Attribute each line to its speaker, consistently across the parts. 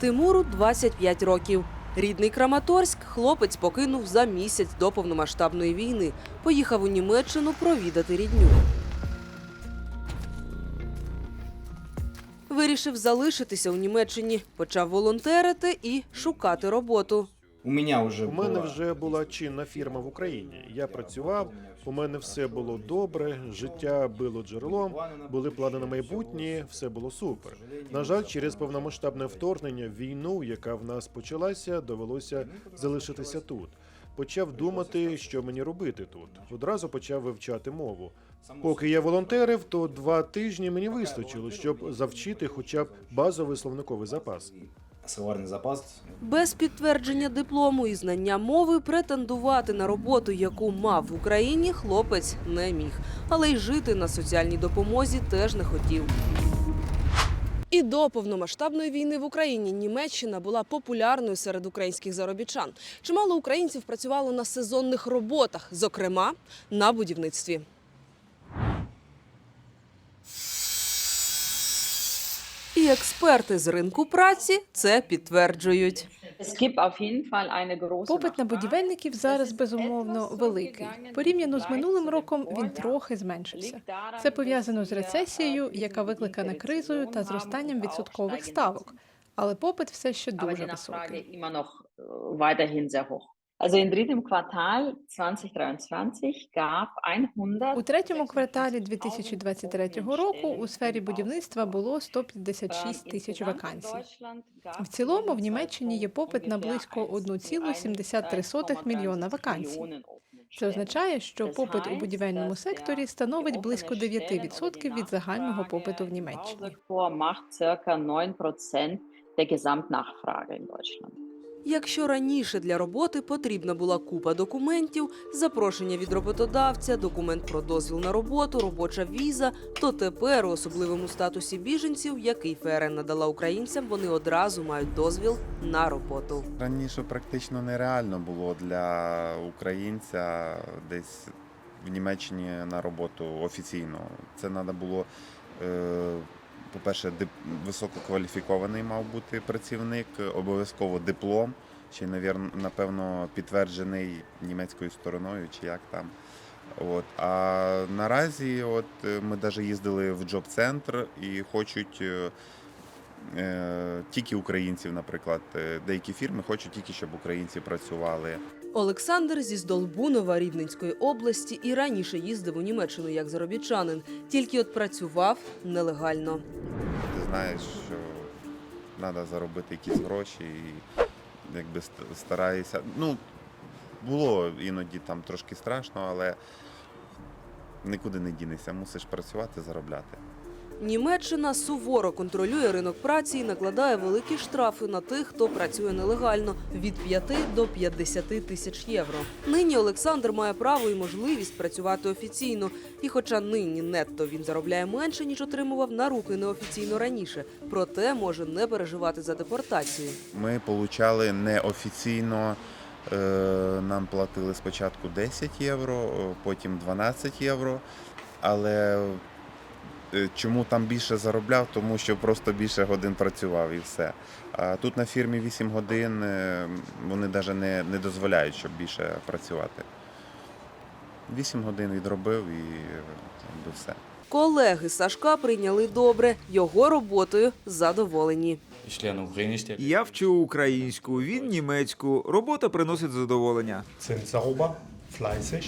Speaker 1: Тимуру 25 років. Рідний Краматорськ хлопець покинув за місяць до повномасштабної війни. Поїхав у Німеччину провідати рідню. Вирішив залишитися у Німеччині, почав волонтерити і шукати роботу.
Speaker 2: У меня уже
Speaker 3: У мене вже була чинна фірма в Україні. Я працював, у мене все було добре, життя було джерелом, були плани на майбутнє, все було супер. На жаль, через повномасштабне вторгнення, війну, яка в нас почалася, довелося залишитися тут. Почав думати, що мені робити тут. Одразу почав вивчати мову. Поки я волонтерив, то два тижні мені вистачило, щоб завчити хоча б базовий словниковий запас.
Speaker 2: Словарный запас.
Speaker 1: Без підтвердження диплому і знання мови претендувати на роботу, яку мав в Україні, хлопець не міг. Але й жити на соціальній допомозі теж не хотів. І до повномасштабної війни в Україні Німеччина була популярною серед українських заробітчан. Чимало українців працювало на сезонних роботах, зокрема на будівництві. Експерти з ринку праці це підтверджують.
Speaker 4: Попит на будівельників зараз безумовно великий. Порівняно з минулим роком він трохи зменшився. Це пов'язано з рецесією, яка викликана кризою та зростанням відсоткових ставок. Але попит все ще дуже високий.
Speaker 5: Also im dritten Quartal 2023 gab 100
Speaker 4: У третьому кварталі 2023 року у сфері будівництва було 156 тисяч вакансій. В цілому в Німеччині є попит на близько 1,73 мільйона вакансій. Це означає, що попит у будівельному секторі становить близько 9% від загального попиту в Німеччині.
Speaker 5: Sektor macht circa 9% der Gesamtnachfrage in Deutschland.
Speaker 1: Якщо раніше для роботи потрібна була купа документів, запрошення від роботодавця, документ про дозвіл на роботу, робоча віза, то тепер у особливому статусі біженців, який ФРН надала українцям, вони одразу мають дозвіл на роботу.
Speaker 6: Раніше практично нереально було для українця десь в Німеччині на роботу офіційно. Це треба було, е, по-перше, дип- висококваліфікований мав бути працівник, обов'язково диплом, навір- напевно, підтверджений німецькою стороною, чи як там. От. А наразі от, ми навіть їздили в джоб-центр і хочуть. е, е, Тільки українців, наприклад, Е, деякі фірми хочуть тільки, щоб українці працювали.
Speaker 1: Олександр зі Здолбунова Рівненської області і раніше їздив у Німеччину як заробітчанин, тільки от працював нелегально.
Speaker 6: Ти знаєш, що треба заробити якісь гроші і якби стараєшся. Ну, було іноді там трошки страшно, але нікуди не дінешся. Мусиш працювати, заробляти.
Speaker 1: Німеччина суворо контролює ринок праці і накладає великі штрафи на тих, хто працює нелегально від 5 до 50 тисяч євро. Нині Олександр має право і можливість працювати офіційно. І хоча нині нетто він заробляє менше, ніж отримував на руки неофіційно раніше, проте може не переживати за депортацію.
Speaker 6: Ми отримали неофіційно. е, Нам платили спочатку 10 євро, потім 12 євро. Але чому там більше заробляв? Тому що просто більше годин працював і все. А тут на фірмі 8 годин е, вони навіть не, не дозволяють, щоб більше працювати. 8 годин відробив і е, якби все.
Speaker 1: Колеги Сашка прийняли добре, його роботою задоволені.
Speaker 7: Я вчу українську, він німецьку. Робота приносить задоволення.
Speaker 8: sind sauber, fleißig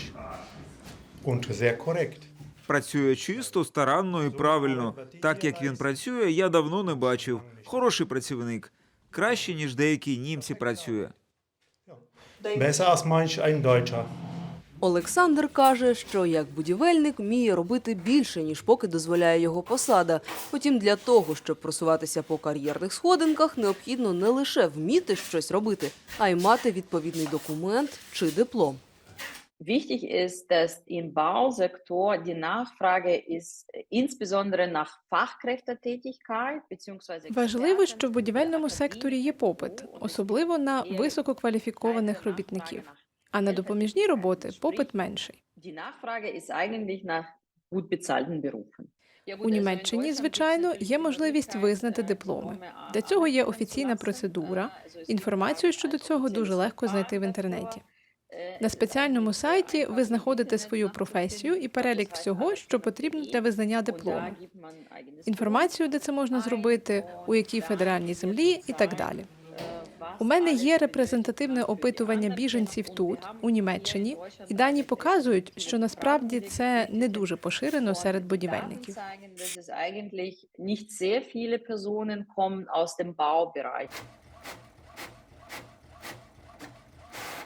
Speaker 8: und sehr korrekt.
Speaker 7: Працює чисто, старанно і правильно. Так як він працює, я давно не бачив. Хороший працівник. Краще, ніж деякі німці працює.
Speaker 8: Besser als manch ein Deutscher.
Speaker 1: Олександр каже, що як будівельник вміє робити більше, ніж поки дозволяє його посада. Втім, для того, щоб просуватися по кар'єрних сходинках, необхідно не лише вміти щось робити, а й мати відповідний документ чи диплом.
Speaker 5: Wichtig ist, dass im Bausektor die Nachfrage ist äh, insbesondere nach Fachkräftetätigkeit bzw.
Speaker 4: Важливо, що в будівельному секторі є попит, особливо на висококваліфікованих робітників. А на допоміжні роботи попит менший.
Speaker 5: Die Nachfrage ist eigentlich nach gut bezahlten Berufen.
Speaker 4: У Німеччині, звичайно, є можливість визнати дипломи. Для цього є офіційна процедура. Інформацію щодо цього дуже легко знайти в інтернеті. На спеціальному сайті ви знаходите свою професію і перелік всього, що потрібно для визнання диплому. Інформацію, де це можна зробити, у якій федеральній землі і так далі. У мене є репрезентативне опитування біженців тут, у Німеччині, і дані показують, що насправді це не дуже поширено серед будівельників.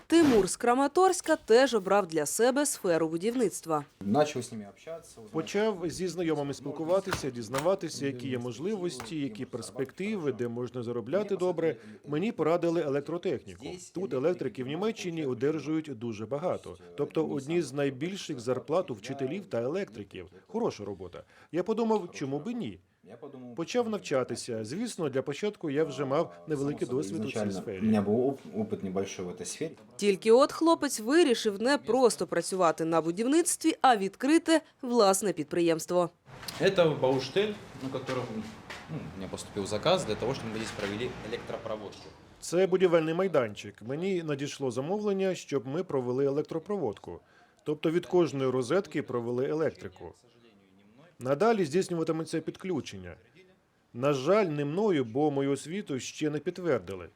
Speaker 1: Тимур з Краматорська теж обрав для себе сферу будівництва.
Speaker 2: Начал с ними общаться. узнавать,
Speaker 3: Почав зі знайомими спілкуватися, дізнаватися, які є можливості, які перспективи, де можна заробляти добре. Мені порадили електротехніку. Тут електрики в Німеччині одержують дуже багато. Тобто одні з найбільших зарплат у вчителів та електриків. Хороша робота. Я подумав, чому би ні?
Speaker 2: Я подумал,
Speaker 3: Почав навчатися. Звісно, для початку я вже мав невеликий
Speaker 2: само собой,
Speaker 3: досвід у цій
Speaker 2: изначально
Speaker 3: сфері.
Speaker 2: У меня был оп- опыт небольшой в этой сфере.
Speaker 1: Тільки от хлопець вирішив не просто працювати на будівництві, а відкрити власне підприємство.
Speaker 9: Это Бауштель, на котором ну, у меня поступил заказ для того, чтобы мы здесь провели электропроводку.
Speaker 3: Це будівельний майданчик. Мені надійшло замовлення, щоб ми провели електропроводку. Тобто від кожної розетки провели електрику. Надалі здійснюватиметься підключення. На жаль, не мною, бо мою освіту ще не підтвердили.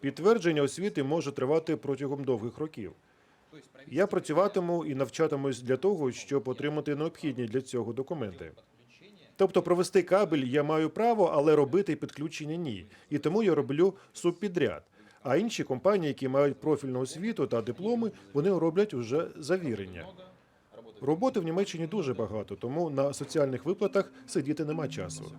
Speaker 3: Підтвердження освіти може тривати протягом довгих років. Я працюватиму і навчатимусь для того, щоб отримати необхідні для цього документи. Тобто провести кабель я маю право, але робити підключення ні. І тому я роблю субпідряд. А інші компанії, які мають профільну освіту та дипломи, вони роблять уже завірення. Роботи в Німеччині дуже багато, тому на соціальних виплатах сидіти нема часу.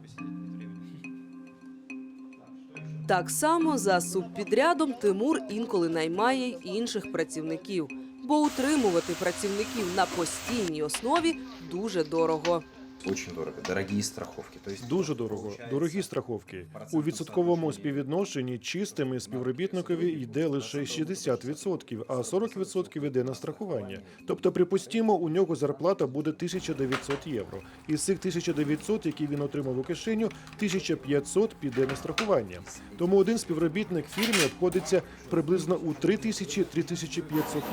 Speaker 1: Так само за субпідрядом Тимур інколи наймає інших працівників, бо утримувати працівників на постійній основі дуже дорого.
Speaker 2: Очень дорого. Дорогие страховки. То есть
Speaker 3: Дуже дорого, дорогі страховки. У відсотковому співвідношенні чистими співробітникові йде лише 60%, а 40% йде на страхування. Тобто, припустімо, у нього зарплата буде 1900 євро. Із цих 1900, які він отримав у кишеню, 1500 піде на страхування. Тому один співробітник фірмі обходиться приблизно у 3000-3500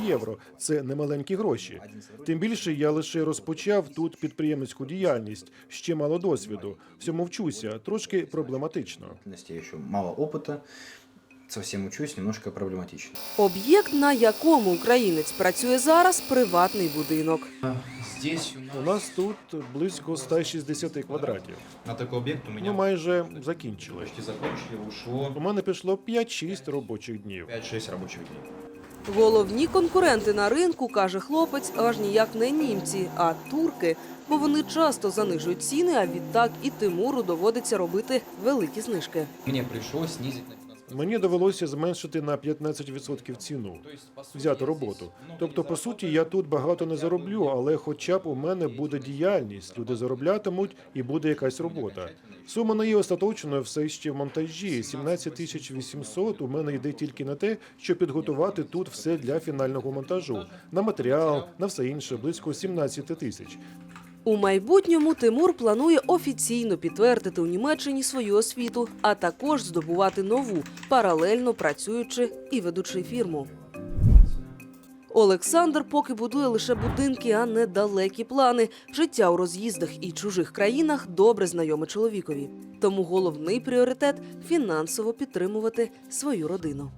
Speaker 3: євро. Це немаленькі гроші. Тим більше я лише розпочав тут підприємницьку діяльність, ще мало досвіду. Всьому вчуся, трошки проблематично.
Speaker 2: еще мало опыта. Совсем учусь, немножко проблематично.
Speaker 1: Об'єкт, на якому українець працює зараз, приватний будинок.
Speaker 9: У нас
Speaker 3: тут близько 160 квадратів.
Speaker 9: на такой объект у меня
Speaker 3: Ми майже закінчили.
Speaker 9: ушло
Speaker 3: У мене пішло 5-6 робочих днів.
Speaker 9: 5-6 рабочих дней.
Speaker 1: Головні конкуренти на ринку, каже хлопець, аж ніяк не німці, а турки, бо вони часто занижують ціни, а відтак і Тимуру доводиться робити великі знижки.
Speaker 9: Мне пришлось снизить на
Speaker 3: Мені довелося зменшити на 15% ціну. Взяти роботу. Тобто, по суті, я тут багато не зароблю, але хоча б у мене буде діяльність. Люди зароблятимуть і буде якась робота. Сума не є остаточною все ще в монтажі. 17 тисяч 800 у мене йде тільки на те, щоб підготувати тут все для фінального монтажу. На матеріал, на все інше, близько 17 тисяч.
Speaker 1: У майбутньому Тимур планує офіційно підтвердити у Німеччині свою освіту, а також здобувати нову, паралельно працюючи і ведучи фірму. Олександр поки будує лише будинки, а не далекі плани. Життя у роз'їздах і чужих країнах добре знайоме чоловікові. Тому головний пріоритет фінансово підтримувати свою родину.